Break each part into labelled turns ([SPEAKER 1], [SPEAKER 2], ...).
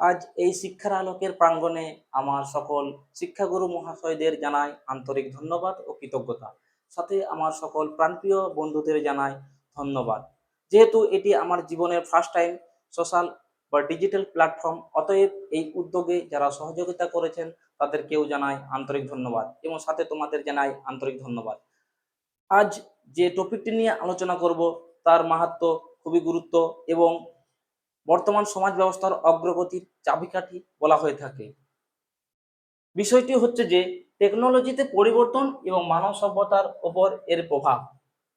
[SPEAKER 1] আজ এই শিক্ষার আলোকের প্রাঙ্গণে আমার সকল শিক্ষাগুরু মহাশয়দের জানাই আন্তরিক ধন্যবাদ ও কৃতজ্ঞতা। সাথে আমার সকল প্রাণপ্রিয় বন্ধুদের জানাই ধন্যবাদ। যেহেতু এটি আমার জীবনের ফার্স্ট টাইম সোশ্যাল বা ডিজিটাল প্ল্যাটফর্ম অতএব এই উদ্যোগে যারা সহযোগিতা করেছেন, তাদেরকেও জানাই আন্তরিক ধন্যবাদ এবং সাথে তোমাদের জানাই আন্তরিক ধন্যবাদ। আজ যে টপিকটি নিয়ে আলোচনা করব, তার মাহাত্ম খুবই গুরুত্ব এবং বর্তমান সমাজ ব্যবস্থার অগ্রগতির চাবিকাঠি বলা হয়ে থাকে। বিষয়টি হচ্ছে যে টেকনোলজিতে পরিবর্তন এবং মানব সভ্যতার ওপর এর প্রভাব।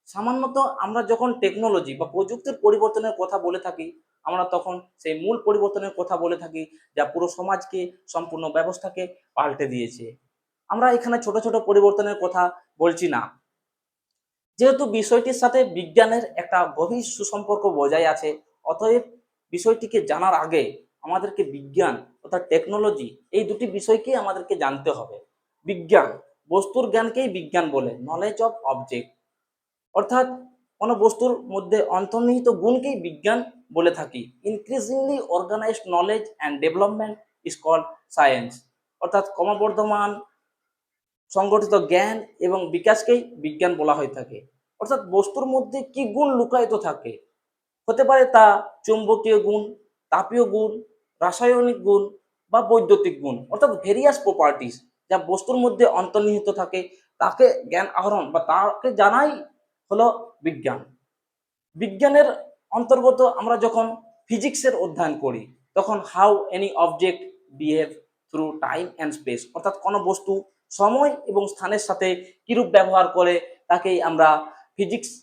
[SPEAKER 1] সামান্যত আমরা যখন টেকনোলজি বা প্রযুক্তির পরিবর্তনের কথা বলে থাকি, আমরা তখন সেই মূল পরিবর্তনের কথা বলে থাকি যা পুরো সমাজকে সম্পূর্ণ ব্যবস্থাকে পাল্টে দিয়েছে। আমরা এখানে ছোট ছোট পরিবর্তনের কথা বলছি না। যেহেতু বিষয়টির সাথে বিজ্ঞানের একটা গভীর সুসম্পর্ক বজায় আছে, অতএব বিষয়টিকে জানার আগে আমাদেরকে বিজ্ঞান অর্থাৎ টেকনোলজি এই দুটি বিষয়কে আমাদেরকে জানতে হবে। বিজ্ঞান, বস্তুর জ্ঞানকেই বিজ্ঞান বলে নলেজ অফ অবজেক্ট অর্থাৎ কোনো বস্তুর মধ্যে অন্তর্নিহিত গুণকেই বিজ্ঞান বলে থাকি। Increasingly organised knowledge and development is called science অর্থাৎ ক্রমবর্ধমান সংগঠিত জ্ঞান এবং বিকাশকেই বিজ্ঞান বলা হয়ে থাকে। অর্থাৎ বস্তুর মধ্যে কি গুণ লুকায়িত থাকে? হতে পারে তা চুম্বকীয় গুণ, তাপীয় গুণ, রাসায়নিক গুণ বা বৈদ্যুতিক গুণ, অর্থাৎ ভেরিয়াস প্রপার্টিস যা বস্তুর মধ্যে অন্তর্নিহিত থাকে, তাকে জ্ঞান আহরণ বা তাকে জানাই হলো বিজ্ঞান। বিজ্ঞানের অন্তর্গত আমরা যখন ফিজিক্সের অধ্যয়ন করি, তখন how any object behave through time and space অর্থাৎ কোনো বস্তু সময় এবং স্থানের সাথে কিরূপ ব্যবহার করে, তাকেই আমরা ফিজিক্সে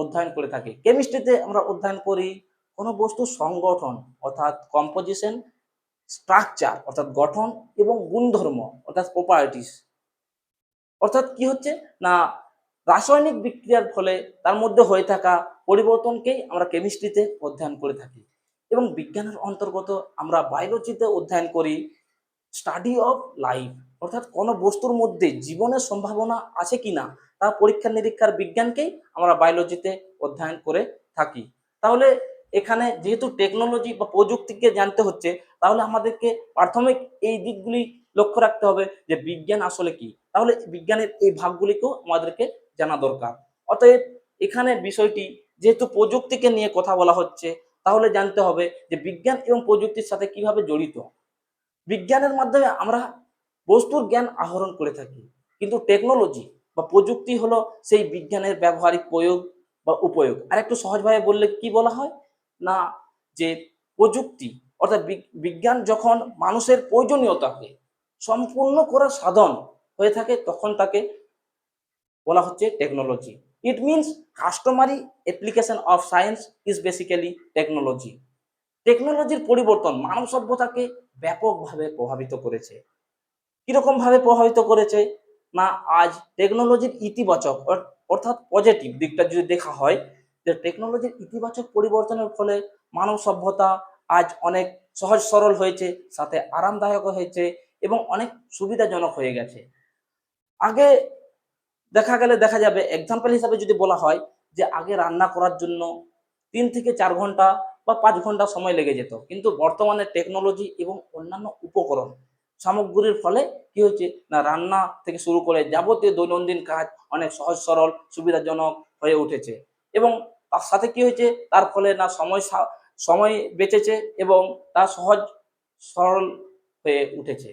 [SPEAKER 1] অধ্যয়ন করে থাকে। কেমিস্ট্রিতে আমরা অধ্যয়ন করি কোনো বস্তু সংগঠন, অর্থাৎ কম্পোজিশন স্ট্রাকচার অর্থাৎ গঠন এবং গুণধর্ম, অর্থাৎ প্রপার্টিস অর্থাৎ কি হচ্ছে? না, রাসায়নিক বিক্রিয়ার ফলে তার মধ্যে হয়ে থাকা পরিবর্তনকেই আমরা কেমিস্ট্রিতে অধ্যয়ন করে থাকি। এবং বিজ্ঞানের অন্তর্গত আমরা বায়োলজিতে অধ্যয়ন করি স্টাডি অফ লাইফ অর্থাৎ কোনো বস্তুর মধ্যে জীবনের সম্ভাবনা আছে কি না তা পরীক্ষা নিরীক্ষার বিজ্ঞানকেই আমরা বায়োলজিতে অধ্যয়ন করে থাকি। তাহলে এখানে যেহেতু টেকনোলজি বা প্রযুক্তিকে জানতে হচ্ছে, তাহলে আমাদেরকে প্রাথমিক এই দিকগুলি লক্ষ্য রাখতে হবে যে বিজ্ঞান আসলে কি। তাহলে বিজ্ঞানের এই ভাগগুলিকেও আমাদেরকে জানা দরকার। অতএব এখানে বিষয়টি যেহেতু প্রযুক্তিকে নিয়ে কথা বলা হচ্ছে, তাহলে জানতে হবে যে বিজ্ঞান এবং প্রযুক্তির সাথে কীভাবে জড়িত। বিজ্ঞানের মাধ্যমে আমরা বস্তুর জ্ঞান আহরণ করে থাকি, কিন্তু টেকনোলজি বা প্রযুক্তি হলো সেই বিজ্ঞানের ব্যবহারিক প্রয়োগ বা উপয়োগ। আর একটু সহজভাবে বললে কি বলা হয়? না, যে প্রযুক্তি, অর্থাৎ বিজ্ঞান যখন মানুষের প্রয়োজনীয়তাকে সম্পূর্ণ করার সাধন হয়ে থাকে, তখন তাকে বলা হচ্ছে technology it means customary application of science is basically technology টেকনোলজির পরিবর্তন মানব সভ্যতাকে ব্যাপকভাবে প্রভাবিত করেছে। কীরকম ভাবে প্রভাবিত করেছে? না, আজ টেকনোলজির ইতিবাচক অর- অর্থাৎ পজিটিভ দিকটা যদি দেখা হয়, যে টেকনোলজির ইতিবাচক পরিবর্তনের ফলে মানব সভ্যতা আজ অনেক সহজ সরল হয়েছে, সাথে আরামদায়ক হয়েছে এবং অনেক সুবিধাজনক হয়ে গেছে। আগে দেখা গেলে দেখা যাবে এক্সাম্পল হিসাবে যদি বলা হয়, যে আগে রান্না করার জন্য তিন থেকে চার ঘণ্টা বা পাঁচ ঘণ্টা সময় লেগে যেত। কিন্তু বর্তমানে টেকনোলজি এবং অন্যান্য উপকরণ সামগ্রীর ফলে কি হচ্ছে? না, রান্না থেকে শুরু করে যাবতীয় দৈনন্দিন কাজ অনেক সহজ সরল, সুবিধাজনক হয়ে উঠেছে। এবং তার সাথে কি হয়েছে? তার ফলে না, সময় সময় বেঁচেছে এবং তা সহজ, সরল হয়ে উঠেছে।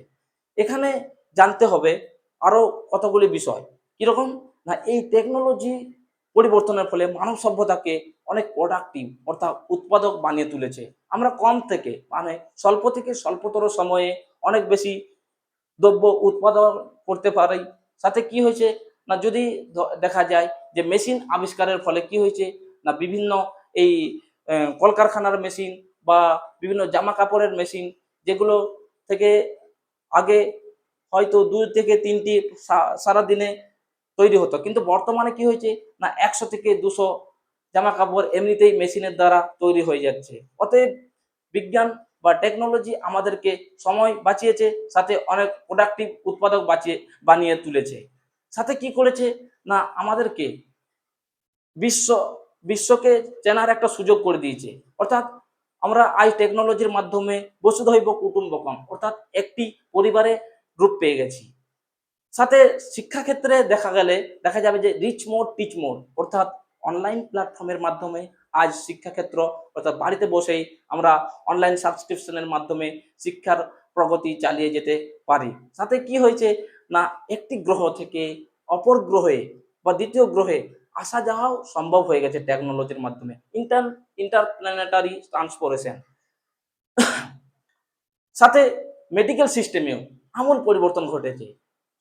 [SPEAKER 1] এখানে জানতে হবে আরও কতগুলি বিষয়। কীরকম? না, এই টেকনোলজি পরিবর্তনের ফলে মানব সভ্যতাকে অনেক প্রোডাক্টিভ অর্থাৎ উৎপাদক বানিয়ে তুলেছে। আমরা কম থেকে মানে স্বল্প থেকে স্বল্পতর সময়ে অনেক বেশি দ্রব্য উৎপাদন করতে পারি। সাথে কি হয়েছে না যদি দেখা যায় যে মেশিন আবিষ্কারের ফলে কি হয়েছে না বিভিন্ন এই কলকারখানার মেশিন বা বিভিন্ন জামা কাপড়ের মেশিন যেগুলো থেকে আগে হয়তো দুই থেকে তিনটি সারাদিনে তৈরি হতো। কিন্তু বর্তমানে কি হয়েছে? না, একশো থেকে দুশো জামা কাপড় এমনিতেই মেশিনের দ্বারা তৈরি হয়ে যাচ্ছে। অতএব বিজ্ঞান বা টেকনোলজি আমাদেরকে সময় বাঁচিয়েছে, সাথে অনেক প্রোডাক্টিভ উৎপাদক বাঁচিয়ে, বানিয়ে তুলেছে। সাথে কি করেছে? না, আমাদেরকে বিশ্ব, বিশ্বকে চেনার একটা সুযোগ করে দিয়েছে। অর্থাৎ আমরা আজ টেকনোলজির মাধ্যমে বসুধৈব কুটুম্বকম, অর্থাৎ একটি পরিবারে রূপ পেয়ে গেছি। সাথে শিক্ষাক্ষেত্রে দেখা গেলে, দেখা যাবে যে রিচ মোড টিচ মোড অর্থাৎ অনলাইন প্ল্যাটফর্মের মাধ্যমে আজ শিক্ষাক্ষেত্র অর্থাৎ বাড়িতে বসেই আমরা অনলাইন সাবস্ক্রিপশনের মাধ্যমে শিক্ষার প্রগতি চালিয়ে যেতে পারি। সাথে কি হয়েছে না, একটি গ্রহ থেকে অপর গ্রহে বা দ্বিতীয় গ্রহে আসা যাওয়াও সম্ভব হয়ে গেছে টেকনোলজির মাধ্যমে। ইন্টার ইন্টারপ্ল্যানেটারি ট্রান্সপোরেশন সাথে মেডিকেল সিস্টেমেও আমূল পরিবর্তন ঘটেছে।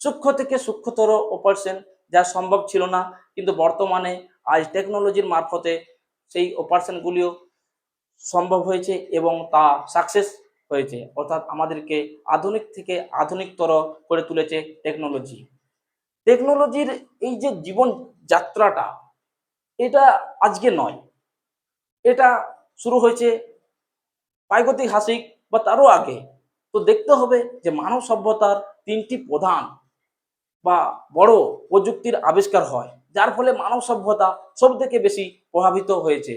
[SPEAKER 1] সূক্ষ্ম থেকে সূক্ষ্মতর অপারেশন যা সম্ভব ছিল না। কিন্তু বর্তমানে আজ টেকনোলজির মারফতে সেই অপারেশনগুলিও সম্ভব হয়েছে এবং তা সাকসেস হয়েছে। অর্থাৎ আমাদেরকে আধুনিক থেকে আধুনিকতর করে তুলেছে টেকনোলজি টেকনোলজির এই যে জীবন যাত্রাটা, এটা আজকে নয়। এটা শুরু হয়েছে প্রাগৈতিক হাসিক বা তারও আগে। তো দেখতে হবে যে মানব সভ্যতার তিনটি প্রধান বা বড় প্রযুক্তির আবিষ্কার হয়, যার ফলে মানব সভ্যতা সব থেকে বেশি প্রভাবিত হয়েছে।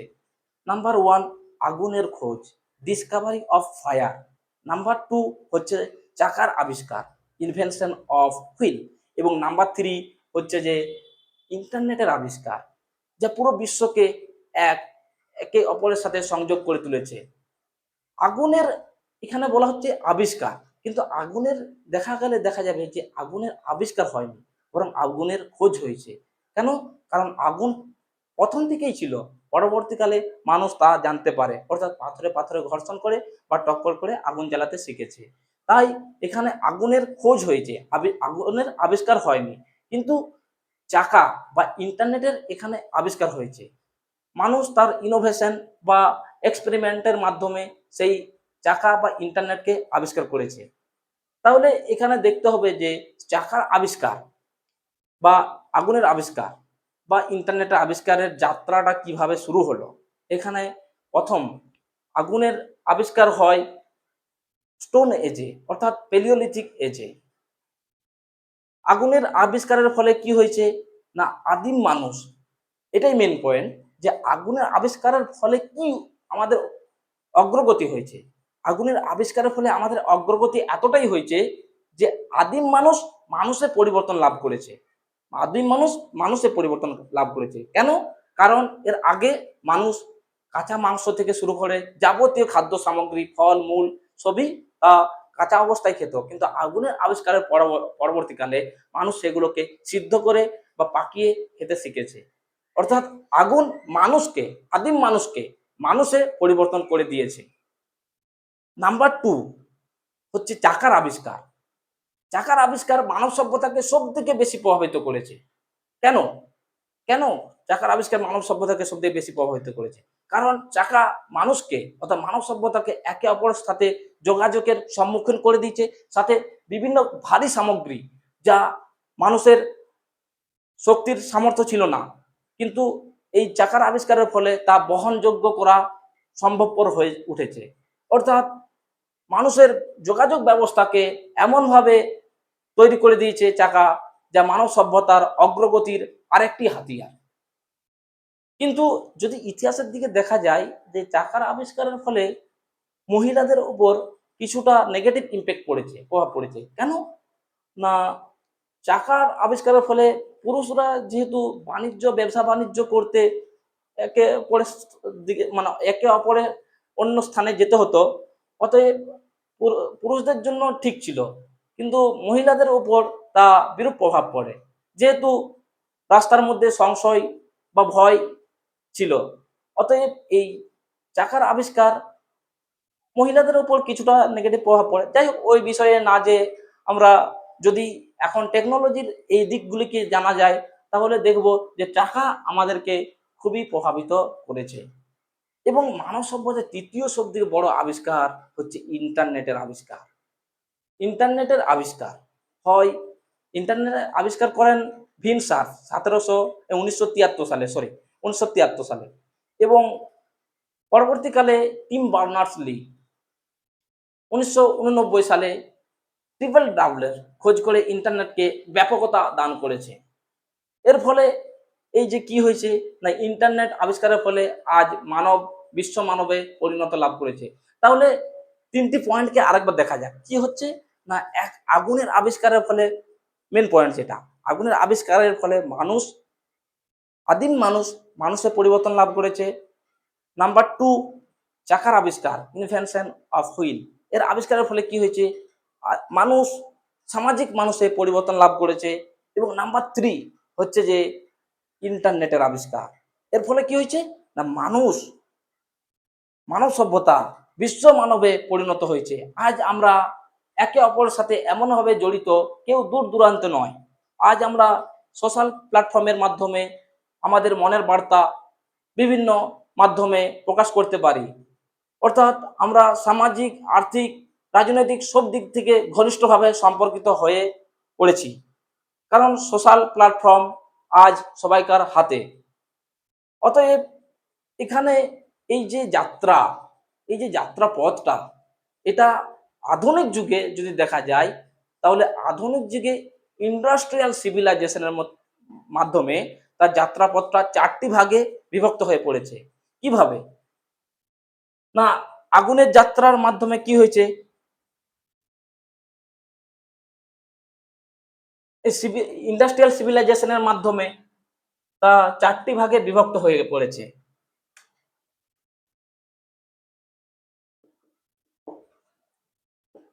[SPEAKER 1] নাম্বার ওয়ান আগুনের খোঁজ discovery of fire number two হচ্ছে চাকার আবিষ্কার ইনভেনশন অফ হুইল এবং নাম্বার থ্রি হচ্ছে যে ইন্টারনেটের আবিষ্কার, যা পুরো বিশ্বকে এক, একে অপরের সাথে সংযোগ করে তুলেছে। আগুনের এখানে বলা হচ্ছে আবিষ্কার। কিন্তু আগুনের দেখা গেলে দেখা যাবে যে আগুনের আবিষ্কার হয়নি, বরং আগুনের খোঁজ হয়েছে। কেন? কারণ আগুন প্রথম থেকেই ছিল, পরবর্তীকালে মানুষ তা জানতে পারে। অর্থাৎ পাথরে পাথরে ঘর্ষণ করে বা টক্কর করে আগুন জ্বালাতে শিখেছে। তাই এখানে আগুনের খোঁজ হয়েছে আগুনের আবিষ্কার হয়নি। কিন্তু চাকা বা ইন্টারনেটের এখানে আবিষ্কার হয়েছে। মানুষ তার ইনোভেশন বা এক্সপেরিমেন্টের মাধ্যমে সেই চাকা বা ইন্টারনেটকে আবিষ্কার করেছে। তাহলে এখানে দেখতে হবে যে চাকার আবিষ্কার বা আগুনের আবিষ্কার বা ইন্টারনেটের আবিষ্কারের যাত্রাটা কীভাবে শুরু হলো। এখানে প্রথম আগুনের আবিষ্কার হয় স্টোন এজে, অর্থাৎ পেলিওলিথিক এজে। আগুনের আবিষ্কারের ফলে কি হয়েছে? না, আদিম মানুষ, এটাই মেন পয়েন্ট যে আগুনের আবিষ্কারের ফলে কি আমাদের অগ্রগতি হয়েছে। আগুনের আবিষ্কারের ফলে আমাদের অগ্রগতি এতটাই হয়েছে যে আদিম মানুষ মানুষের পরিবর্তন লাভ করেছে। আদিম মানুষ মানুষের পরিবর্তন লাভ করেছে। কেন? কারণ এর আগে মানুষ কাঁচা মাংস থেকে শুরু করে যাবতীয় খাদ্য সামগ্রী, ফল, মূল সবই কাঁচা অবস্থায় খেত। কিন্তু আগুনের আবিষ্কারের পরব- পরবর্তীকালে মানুষ সেগুলোকে সিদ্ধ করে বা পাকিয়ে খেতে শিখেছে। অর্থাৎ আগুন মানুষকে, আদিম মানুষকে মানুষে পরিবর্তন করে দিয়েছে। নাম্বার টু হচ্ছে চাকার আবিষ্কার। চাকার আবিষ্কার মানব সভ্যতাকে সব থেকে বেশি প্রভাবিত করেছে। কেন? কেন? চাকার আবিষ্কার মানব সভ্যতাকে সব থেকে বেশি প্রভাবিত করেছে। কারণ চাকা মানুষকে অর্থাৎ মানব সভ্যতাকে একে অপরের সাথে যোগাযোগের সম্মুখীন করে দিয়েছে। সাথে বিভিন্ন ভারী সামগ্রী যা মানুষের শক্তির সামর্থ্য ছিল না। কিন্তু এই চাকার আবিষ্কারের ফলে তা বহনযোগ্য করা সম্ভবপর হয়ে উঠেছে। অর্থাৎ মানুষের যোগাযোগ ব্যবস্থাকে এমনভাবে তৈরি করে দিয়েছে চাকা যা মানব সভ্যতার অগ্রগতির আরেকটি হাতিয়ার। কিন্তু যদি ইতিহাসের দিকে দেখা যায় যে চাকার আবিষ্কারের ফলে মহিলাদের উপর কিছুটা নেগেটিভ ইম্প্যাক্ট পড়েছে, প্রভাব পড়েছে, কেন? না, চাকার আবিষ্কারের ফলে পুরুষরা যেহেতু বাণিজ্য, ব্যবসা বাণিজ্য করতে একে অপরের দিকে মানে একে অপরের অন্য স্থানে যেতে হতো অতএব পুরুষদের জন্য ঠিক ছিল। কিন্তু মহিলাদের উপর তা বিরূপ প্রভাব পড়ে। যেহেতু রাস্তার মধ্যে সংশয় বা ভয় ছিল, অতএব এই চাকার আবিষ্কার মহিলাদের উপর কিছুটা নেগেটিভ প্রভাব পড়ে। যাই হোক, ওই বিষয়ে না যে আমরা যদি এখন টেকনোলজির এই দিকগুলিকে জানা যায়, তাহলে দেখব যে চাকা আমাদেরকে খুবই প্রভাবিত করেছে। এবং মানব সভ্যতার তৃতীয় সবথেকে বড় আবিষ্কার হচ্ছে ইন্টারনেটের আবিষ্কার। ইন্টারনেটের আবিষ্কার হয় ইন্টারনেটের আবিষ্কার করেন ভিনসার সতেরোশো উনিশশো তিয়াত্তর সালে সরি উনিশশো তিয়াত্তর সালে। এবং পরবর্তীকালে টিম বার্নার্স লি উনিশশো উননব্বই সালে ট্রিপল ডাবলের খোঁজ করে ইন্টারনেটকে ব্যাপকতা দান করেছে। এর ফলে এই যে কি হয়েছে না, ইন্টারনেট আবিষ্কারের ফলে আজ মানব বিশ্ব মানবে পরিণত লাভ করেছে। তাহলে তিনটি পয়েন্টকে আরেকবার দেখা যাক, কি হচ্ছে? না, এক আগুনের আবিষ্কারের ফলে মেন পয়েন্ট যেটা আগুনের আবিষ্কারের ফলে মানুষ, আদিম মানুষ, মানুষের পরিবর্তন লাভ করেছে। নাম্বার টু চাকার আবিষ্কার ইনভেনশন অফ হুইল এর আবিষ্কারের ফলে কি হয়েছে? মানুষ, সামাজিক মানুষে পরিবর্তন লাভ করেছে। এবং নাম্বার থ্রি হচ্ছে যে ইন্টারনেটের আবিষ্কার। এর ফলে কি হয়েছে? না, মানুষ মানব সভ্যতা বিশ্ব মানবে পরিণত হয়েছে। আজ আমরা একে অপরের সাথে এমনভাবে জড়িত, কেউ দূর দূরান্তে নয়। আজ আমরা সোশ্যাল প্ল্যাটফর্মের মাধ্যমে আমাদের মনের বার্তা বিভিন্ন মাধ্যমে প্রকাশ করতে পারি। অর্থাৎ আমরা সামাজিক, আর্থিক, রাজনৈতিক সব দিক থেকে ঘনিষ্ঠভাবে সম্পর্কিত হয়ে পড়েছি। কারণ সোশ্যাল প্ল্যাটফর্ম আজ সবাইকার হাতে। অতএব এখানে এই যে যাত্রা, এই যে যাত্রা পথটা, এটা আধুনিক যুগে যদি দেখা যায়, তাহলে আধুনিক যুগে ইন্ডাস্ট্রিয়াল সিভিলাইজেশনের মাধ্যমে তার যাত্রাপথটা চারটি ভাগে বিভক্ত হয়ে পড়েছে। কীভাবে? না, আগুনের যাত্রার মাধ্যমে কি হয়েছে? ইন্ডাস্ট্রিয়াল সিভিলাইজেশনের মাধ্যমে তা চারটি ভাগে বিভক্ত হয়ে পড়েছে।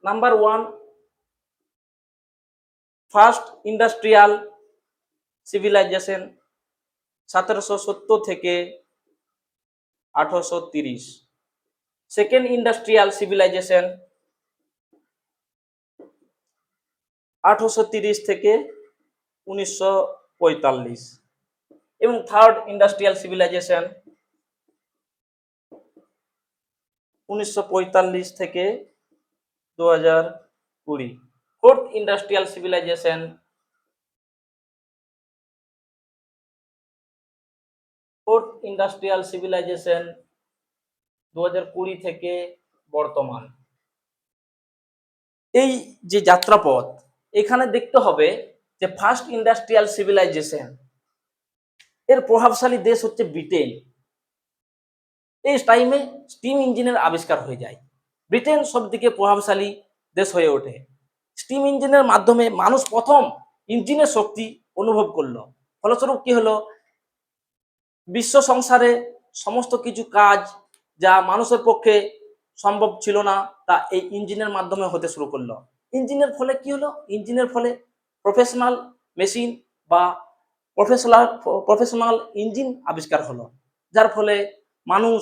[SPEAKER 1] Number one first industrial civilisation সতেরোশো সত্তর থেকে আঠারোশো তিরিশ। সেকেন্ড ইন্ডাস্ট্রিয়াল সিভিলাইজেশন আঠারোশো তিরিশ থেকে উনিশশো পঁয়তাল্লিশ। এবং থার্ড ইন্ডাস্ট্রিয়াল সিভিলাইজেশন উনিশশো পঁয়তাল্লিশ থেকে দু হাজার কুড়ি। Fourth industrial civilisation fourth industrial civilisation দু হাজার কুড়ি থেকে বর্তমান। এই যে যাত্রাপথ, এখানে দেখতে হবে যে ফার্স্ট ইন্ডাস্ট্রিয়াল সিভিলাইজেশন এর প্রভাবশালী দেশ হচ্ছে ব্রিটেন এই টাইমে স্টিম ইঞ্জিনের আবিষ্কার হয়ে যায়। ব্রিটেন সব দিকে প্রভাবশালী দেশ হয়ে ওঠে। স্টিম ইঞ্জিনের মাধ্যমে মানুষ প্রথম ইঞ্জিনের শক্তি অনুভব করল। ফলস্বরূপ কি হলো? বিশ্ব সংসারে সমস্ত কিছু কাজ যা মানুষের পক্ষে সম্ভব ছিল না, তা এই ইঞ্জিনের মাধ্যমে হতে শুরু করল। ইঞ্জিনের ফলে কি হলো? ইঞ্জিনের ফলে প্রফেশনাল মেশিন বা প্রফেশনাল প্রফেশনাল ইঞ্জিন আবিষ্কার হলো। যার ফলে মানুষ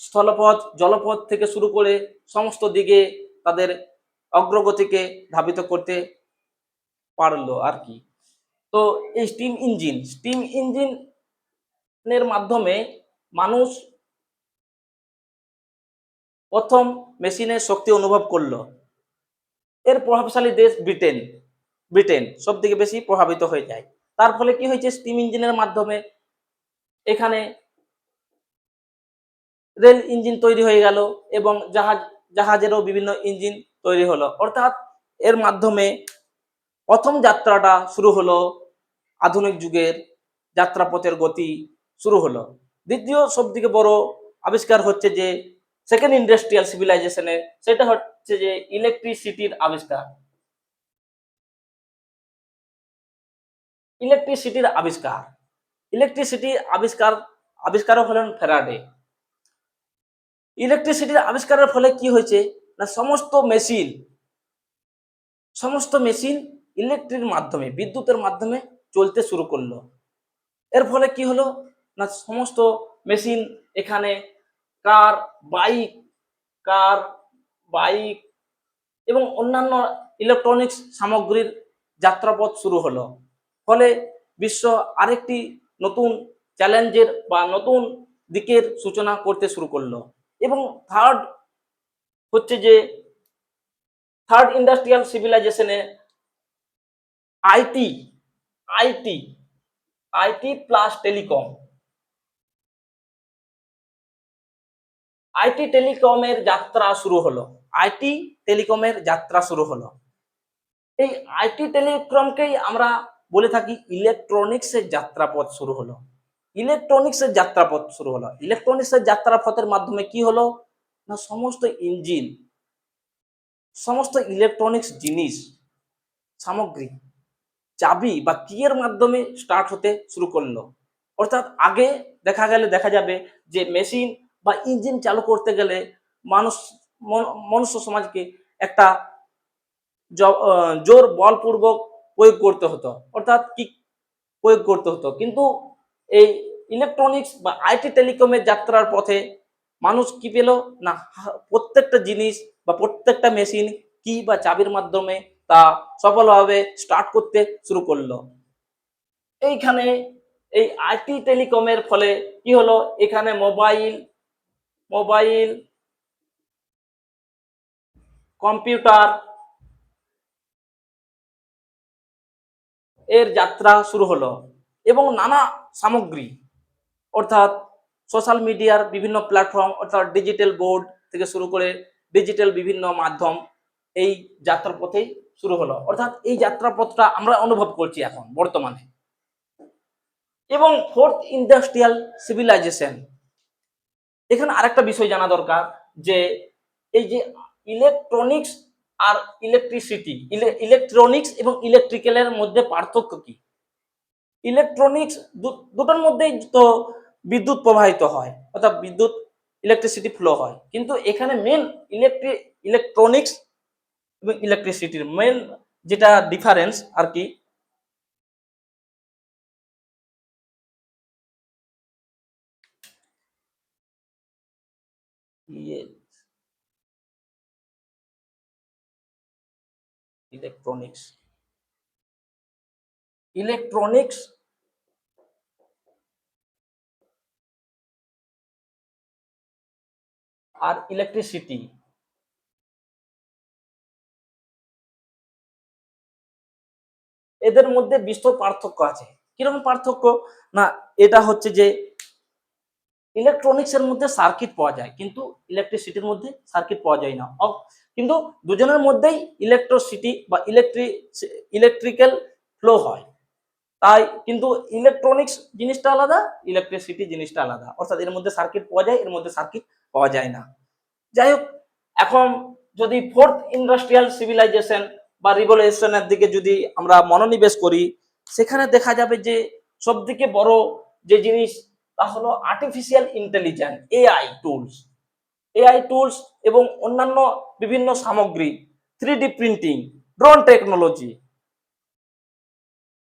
[SPEAKER 1] স্থলপথ, জলপথ থেকে শুরু করে সমস্ত দিকে তাদের অগ্রগতিকে ধাবিত করতে পারল আর কি। তো এই স্টিম ইঞ্জিন স্টিম ইঞ্জিনের মাধ্যমে মানুষ প্রথম মেশিনের শক্তি অনুভব করল। এর প্রভাবশালী দেশ ব্রিটেন ব্রিটেন সব থেকে বেশি প্রভাবিত হয়ে যায়। তার ফলে কি হয়েছে? স্টিম ইঞ্জিনের মাধ্যমে এখানে রেল ইঞ্জিন তৈরি হয়ে গেল এবং জাহাজ, জাহাজেরও বিভিন্ন ইঞ্জিন তৈরি হলো। অর্থাৎ এর মাধ্যমে প্রথম যাত্রাটা শুরু হলো আধুনিক যুগের যাত্রাপথের গতি শুরু হলো। দ্বিতীয় সব থেকে বড় আবিষ্কার হচ্ছে যে সেকেন্ড ইন্ডাস্ট্রিয়াল সিভিলাইজেশনের সেটা হচ্ছে যে ইলেকট্রিসিটির আবিষ্কার। ইলেকট্রিসিটির আবিষ্কার। ইলেকট্রিসিটি আবিষ্কার, আবিষ্কারক হলেন ফেরাডে ইলেকট্রিসিটির আবিষ্কারের ফলে কি হয়েছে? না, সমস্ত মেশিন সমস্ত মেশিন ইলেকট্রিক মাধ্যমে, বিদ্যুতের মাধ্যমে চলতে শুরু করল। এর ফলে কি হলো? না, সমস্ত মেশিন এখানে কার বাইক কার বাইক এবং অন্যান্য ইলেকট্রনিক্স সামগ্রীর যাত্রাপথ শুরু হলো। ফলে বিশ্ব আরেকটি নতুন চ্যালেঞ্জের বা নতুন দিকের সূচনা করতে শুরু করল। এবং থার্ড হচ্ছে যে third industrial সিভিলাইজেশনে IT IT IT plus telecom IT টেলিকমের যাত্রা শুরু হলো। আইটি টেলিকমের যাত্রা শুরু হলো। এই আইটি টেলিকমকেই আমরা বলে থাকি ইলেকট্রনিক্সের যাত্রাপথ শুরু হলো। ইলেকট্রনিক্সের যাত্রাপথ শুরু হলো। ইলেকট্রনিক্সের যাত্রাপথের মাধ্যমে কি হলো? না, সমস্ত ইঞ্জিন, সমস্ত ইলেকট্রনিক্স জিনিস, সামগ্রী, চাবি বা কিয়ের মাধ্যমে স্টার্ট হতে শুরু করল। অর্থাৎ আগে দেখা গেলে দেখা যাবে যে মেশিন বা ইঞ্জিন চালু করতে গেলে মানুষ মন- মনুষ্য সমাজকে একটা জোর বলপূর্বক প্রয়োগ করতে হতো। অর্থাৎ কি প্রয়োগ করতে হতো? কিন্তু এই ইলেকট্রনিক্স বা আইটি টেলিকমের যাত্রার পথে মানুষ কি পেল? না প্রত্যেকটা জিনিস বা প্রত্যেকটা মেশিন কি বা চাবির মাধ্যমে তা সফলভাবে স্টার্ট করতে শুরু করল। এইখানে এই আইটি টেলিকমের ফলে কি হলো? এখানে মোবাইল মোবাইল কম্পিউটার এর যাত্রা শুরু হলো এবং নানা সামগ্রী, অর্থাৎ সোশ্যাল মিডিয়ার বিভিন্ন প্ল্যাটফর্ম অর্থাৎ ডিজিটাল বোর্ড থেকে শুরু করে ডিজিটাল বিভিন্ন মাধ্যম এই যাত্রাপথেই শুরু হলো। অর্থাৎ এই যাত্রাপথটা আমরা অনুভব করছি এখন, বর্তমানে। এবং ফোর্থ ইন্ডাস্ট্রিয়াল সিভিলাইজেশন এখানে আরেকটা বিষয় জানা দরকার যে এই যে ইলেকট্রনিক্স আর ইলেকট্রিসিটি ইলেকট্রনিক্স এবং ইলেকট্রিক্যালের মধ্যে পার্থক্য কি? ইলেকট্রনিক্স দুটোর মধ্যেই তো বিদ্যুৎ প্রবাহিত হয়, অর্থাৎ বিদ্যুৎ ইলেকট্রিসিটি ফ্লো হয়। কিন্তু এখানে মেন ইলেকট্রি ইলেকট্রনিক্স এবং ইলেকট্রিসিটির মেন যেটা ডিফারেন্স আর কি ইলেকট্রনিক্স ইলেকট্রনিক্স আর ইলেকট্রিসিটি এদের মধ্যে বিস্তর পার্থক্য আছে। কীরকম পার্থক্য? না, এটা হচ্ছে যে ইলেকট্রনিক্স এর মধ্যে সার্কিট পাওয়া যায়, কিন্তু ইলেকট্রিসিটির মধ্যে সার্কিট পাওয়া যায় না। কিন্তু দুজনের মধ্যেই ইলেকট্রিসিটি বা ইলেকট্রিক ইলেকট্রিক্যাল ফ্লো হয়। তাই কিন্তু ইলেকট্রনিক্স জিনিসটা আলাদা ইলেকট্রিসিটি জিনিসটা আলাদা। অর্থাৎ এর মধ্যে সার্কিট পাওয়া যায়, এর মধ্যে সার্কিট পাওয়া যায় না। যাই হোক এখন যদি ফোর্থ ইন্ডাস্ট্রিয়াল সিভিলাইজেশন বা রিভলিউশনের দিকে যদি আমরা মনোনিবেশ করি, সেখানে দেখা যাবে যে সব থেকে বড় যে জিনিস তা হলো artificial intelligence AI tools AI tools এবং অন্যান্য বিভিন্ন সামগ্রী three D printing drone technology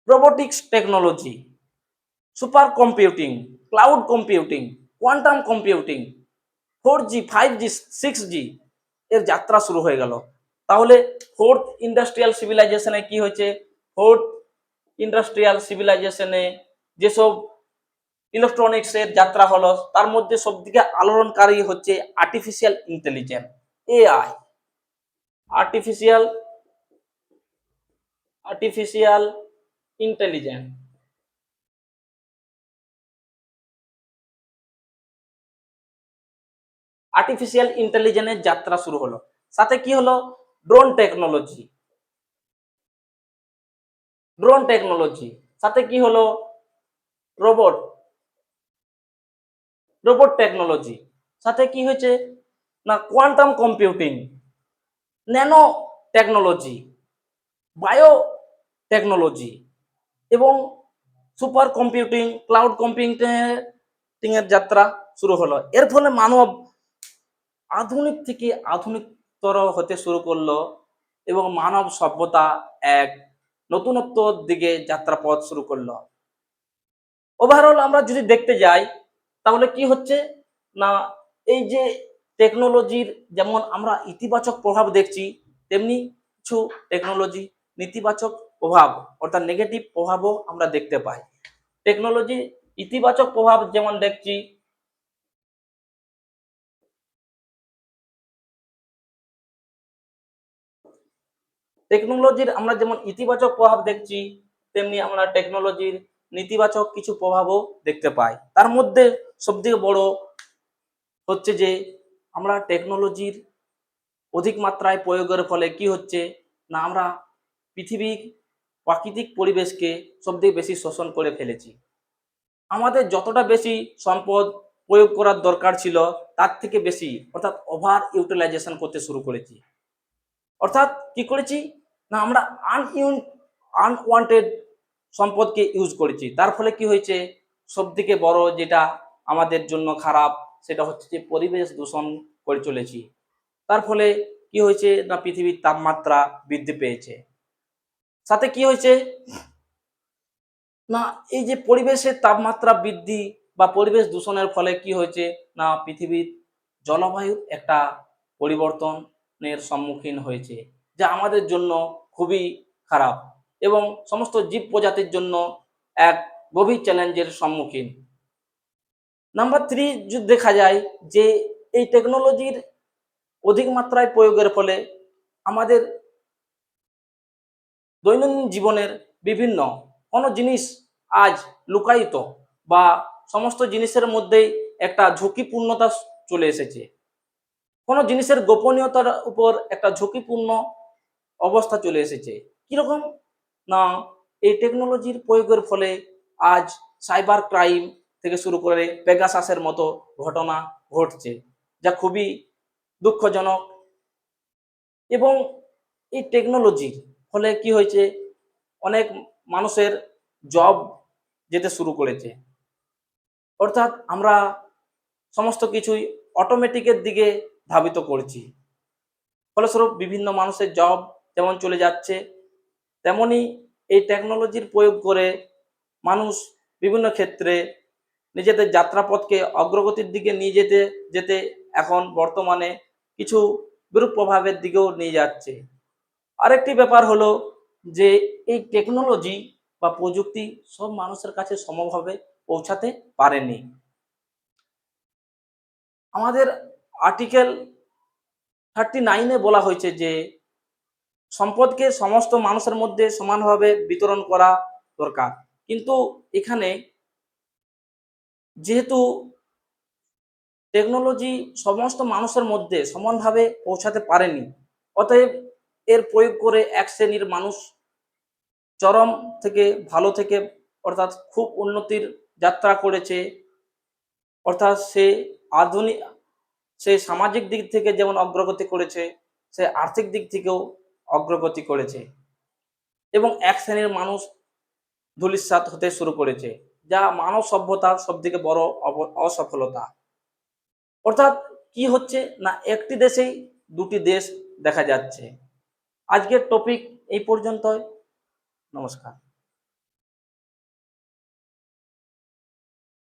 [SPEAKER 1] robotics technology super computing cloud computing quantum computing four G five G six G এর যাত্রা শুরু হয়ে গেল। তাহলে ফোর্থ ইন্ডাস্ট্রিয়াল সিভিলাইজেশনে কি হয়েছে? ফোর্থ ইন্ডাস্ট্রিয়াল সিভিলাইজেশনে যেসব ইলেকট্রনিক্স এর যাত্রা হলো, তার মধ্যে সবথেকে আলোড়নকারী হচ্ছে artificial intelligence AI artificial artificial intelligence artificial ইন্টেলিজেন্সের যাত্রা শুরু হলো। সাথে কি হলো? ড্রোন টেকনোলজি ড্রোন টেকনোলজি সাথে কি হলো? রোবট রোবট টেকনোলজি সাথে কি হয়েছে? না quantum computing nano technology bio technology এবং সুপার কম্পিউটিং ক্লাউড কম্পিউটিং এর যাত্রা শুরু হলো। এর ফলে মানব আধুনিক থেকে আধুনিকতর হতে শুরু করল এবং মানব সভ্যতা এক নতুনত্ব দিকে যাত্রাপথ শুরু করল। ওভারঅল আমরা যদি দেখতে যাই, তাহলে কি হচ্ছে? না, এই যে টেকনোলজির যেমন আমরা ইতিবাচক প্রভাব দেখছি, তেমনি কিছু টেকনোলজি নেতিবাচক প্রভাব, অর্থাৎ নেগেটিভ প্রভাবও আমরা দেখতে পাই। টেকনোলজি ইতিবাচক প্রভাব যেমন দেখছি টেকনোলজির আমরা যেমন ইতিবাচক প্রভাব দেখছি, তেমনি আমরা টেকনোলজির নেতিবাচক কিছু প্রভাবও দেখতে পাই। তার মধ্যে সবথেকে বড় হচ্ছে যে, আমরা টেকনোলজির অধিক মাত্রায় প্রয়োগের ফলে কি হচ্ছে না, আমরা পৃথিবীর প্রাকৃতিক পরিবেশকে সবথেকে বেশি শোষণ করে ফেলেছি। আমাদের যতটা বেশি সম্পদ প্রয়োগ করার দরকার ছিল, তার থেকে বেশি, অর্থাৎ ওভার ইউটিলাইজেশন করতে শুরু করেছি। অর্থাৎ কি করেছি? না, আমরা আনইউন আনওয়ান্টেড সম্পদকে ইউজ করেছি। তার ফলে কি হয়েছে? সবথেকে বড় যেটা আমাদের জন্য খারাপ, সেটা হচ্ছে যে পরিবেশ দূষণ করে চলেছি। তার ফলে কি হয়েছে? না, পৃথিবীর তাপমাত্রা বৃদ্ধি পেয়েছে। সাথে কি হয়েছে? না, এই যে পরিবেশের তাপমাত্রা বৃদ্ধি বা পরিবেশ দূষণের ফলে কি হয়েছে? না, পৃথিবীর জলবায়ুর একটা পরিবর্তনের সম্মুখীন হয়েছে। যা আমাদের জন্য খুবই খারাপ এবং সমস্ত জীব প্রজাতির জন্য এক গভীর চ্যালেঞ্জের সম্মুখীন। নাম্বার থ্রি দেখা যায় যে এই টেকনোলজির অধিক মাত্রায় প্রয়োগের ফলে আমাদের দৈনন্দিন জীবনের বিভিন্ন কোনো জিনিস আজ লুকায়িত বা সমস্ত জিনিসের মধ্যেই একটা ঝুঁকিপূর্ণতা চলে এসেছে। কোনো জিনিসের গোপনীয়তার উপর একটা ঝুঁকিপূর্ণ অবস্থা চলে এসেছে। কীরকম? না, এই টেকনোলজির প্রয়োগের ফলে আজ সাইবার ক্রাইম থেকে শুরু করে পেগাসাসের মতো ঘটনা ঘটছে, যা খুবই দুঃখজনক। এবং এই টেকনোলজির ফলে কি হয়েছে? অনেক মানুষের জব যেতে শুরু করেছে। অর্থাৎ আমরা সমস্ত কিছুই অটোমেটিকের দিকে ধাবিত করছি। ফলস্বরূপ বিভিন্ন মানুষের জব যেমন চলে যাচ্ছে, তেমনি এই টেকনোলজির প্রয়োগ করে মানুষ বিভিন্ন ক্ষেত্রে নিজেদের যাত্রাপথকে অগ্রগতির দিকে নিয়ে যেতে যেতে এখন বর্তমানে কিছু বিরূপ প্রভাবের দিকেও নিয়ে যাচ্ছে। আরেকটি ব্যাপার হলো যে এই টেকনোলজি বা প্রযুক্তি সব মানুষের কাছে সমভাবে পৌঁছাতে পারেনি। আমাদের আর্টিকেল থার্টি নাইনে বলা হয়েছে যে সম্পদকে সমস্ত মানুষের মধ্যে সমানভাবে বিতরণ করা দরকার। কিন্তু এখানে যেহেতু টেকনোলজি সমস্ত মানুষের মধ্যে সমানভাবে পৌঁছাতে পারেনি, অতএব এর প্রয়োগ করে এক শ্রেণির মানুষ চরম থেকে ভালো থেকে অর্থাৎ খুব উন্নতির যাত্রা করেছে, অর্থাৎ সে আধুনিক, সে সামাজিক দিক থেকে যেমন অগ্রগতি করেছে, সে আর্থিক দিক থেকেও অগ্রগতি করেছে এবং এক শ্রেণির মানুষ ধুলিসাত হতে শুরু করেছে, যা মানব সভ্যতার সব থেকে বড় অসফলতা। অর্থাৎ কি হচ্ছে না একটি দেশেই দুটি দেশ দেখা যাচ্ছে। আজকের টপিক এই পর্যন্তই। নমস্কার।